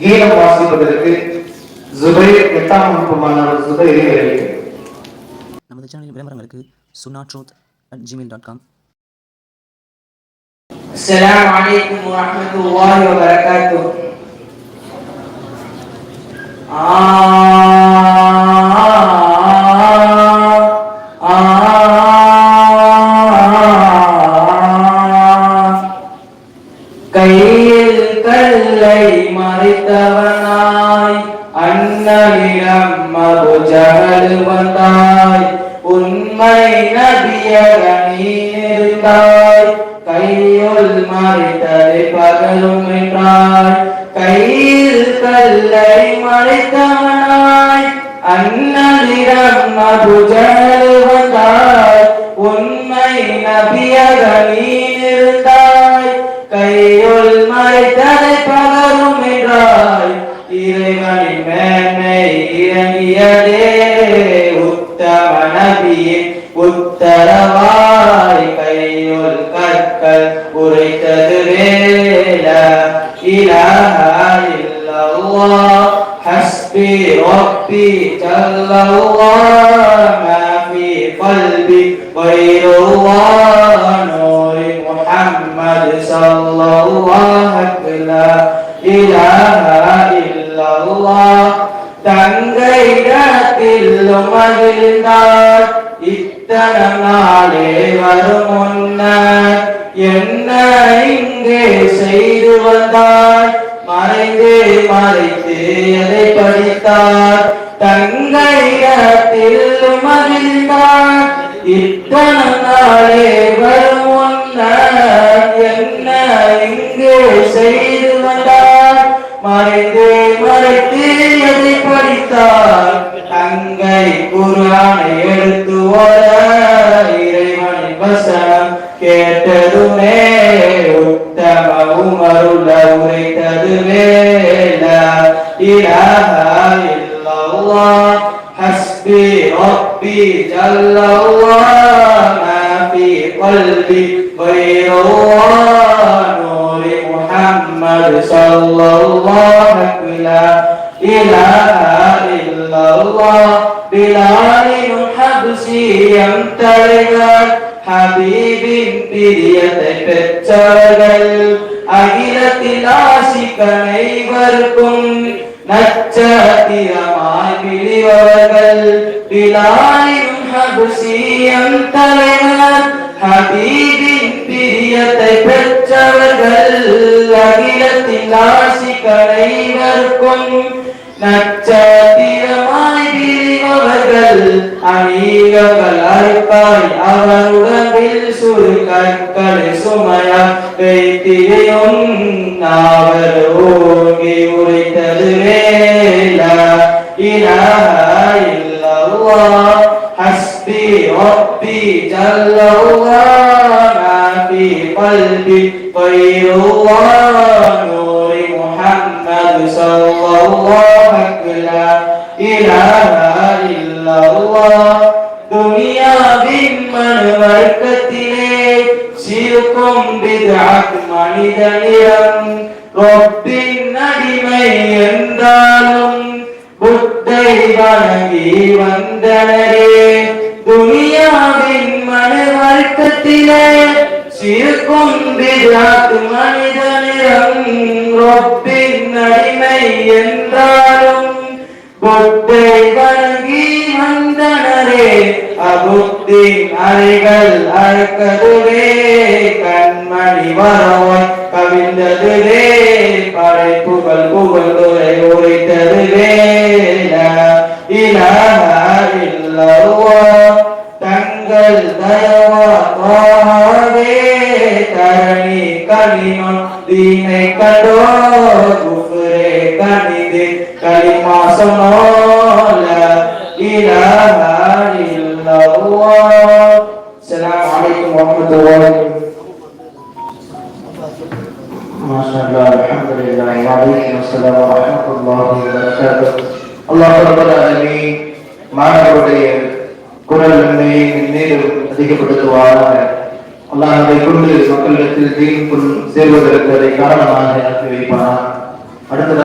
கீதம் வாசிப்பதற்கு ஜுபைர் எட்டாம் வகுப்பு மாணவர் ஜுபைரை அழைக்கிறேன் நமது சேனலில் விளம்பரங்களுக்கு Suna truth at Gmail dot com السلام عليكم ورحمة الله وبركاته கையில் கல்லை மறைத்தவனாய் அண்ணனிடம் மது ஜகல் வந்தாய். உண்மை நபியக நீ இருந்தாய். கையுள் மறைத்ததை பகலும் என்றாய். கையில் கல்லை மறைத்தவனாய் அண்ணனிடம் மது ஜகல் வந்தாய். உண்மை நபியக நீ படைத்ததை பலரும் என்றாய். இறைவனின் மேன்மை இறங்கியதே உத்தம நபியின் உத்தரவாய். கையுள் கற்கள் உரைத்தது வேல இலஹ ஹஸ்பி ரப்பி ஜல்லல்லாஹ் இடத்தில் மகிழ்ந்தார் இத்தனை நாளே வரும் முன்னர் என்ன இங்கே செய்து வந்தார். மறைந்தே மறைத்து எதை படித்தார். தங்கையத்தில் மகிழ்ந்தார். இத்தனை நாளே வரும் முன்னர் என்ன இங்கே செய்து வந்தார். மறைந்தே மறைத்து எதை படித்தார். கங்கை குரானை எடுத்து ஓத இறைவனின் வசனம் கேட்டதுமே உத்தமவும் அருள உரைத்ததுமே ஹஸ்பி ரப்பி ஜல்லல்லா மாஃபி கல்பி நூரி முஹம்மது ஸல்லல்லாஹு அலைஹி இலாஹா الله பிலாலினும் ஹப்சியம் தலைவர் ஹபீபின் பிரியத்தை பெற்றவர்கள் அகிலத்தில் ஆசிக்கனைவர்க்கும் நட்சத்திரமாய் விழிவர்கள் பிலாலினும் ஹப்சியம் தலைவர் ஹபீபின் பிரியத்தை பெற்றவர்கள் அகிலத்தில் ஆசிக்கனைவர்க்கும் நட்சத்திரமாய் அணிகளாய் பாய் அவருடவில் சுருக்கக்களை சுமைய வைத்தியும் அவரோகி உரைத்தது மேல இலஹா ஹஸ்பி ரப்பி ஜல்லல்லா மாபி பல்பி பைருல்லா நூரி முஹம்மது ஸல்லல்லாஹு அலைஹி வஸல்லம் இலஹா இல்லல்லாஹ் துனியாவின் மனு வர்க்கத்திலே சிறுக்கும் பிதாத் மனிதனிடம் ரொப்பின் அடிமை என்றாலும் புத்தை வணங்கி வந்தனரே. துனியாவின் மனு வர்க்கத்திலே சிறுக்கும் பிதாத் மனிதனிடம் ரொப்பின் அடிமை என்றாலும் புத்தை வணங்கி அபுத்தி அறைகள் அறுக்கதுவே கண்மணி வரவாய் கவிழ்ந்ததுவே படைப்புகள் புகழ்ந்துரை உரைத்ததுவே இலாஹா இல்லல்லாஹ் தங்கள் தயவாகவே தரணி கலிமம் தீனை கண்டோ குஃபரே கணிது கலிமா சொன்னோல இலாஹா அலைக்கும் வரஹ்மத்துல்லாஹி ما شاء الله الحمد لله وعليكم السلام ورحمة الله وبركاته அல்லாஹ் ரப்பல் ஆலமீன் மாணவருடைய குரல் நன்மையை மேலும் அதிகப்படுத்துவாராக அல்லாஹ் அதை கொண்டு மக்களிடத்தில் தீன் சேர்வதற்கு அதை காரணமாக ஆக்கி வைப்பானார் அடுத்தது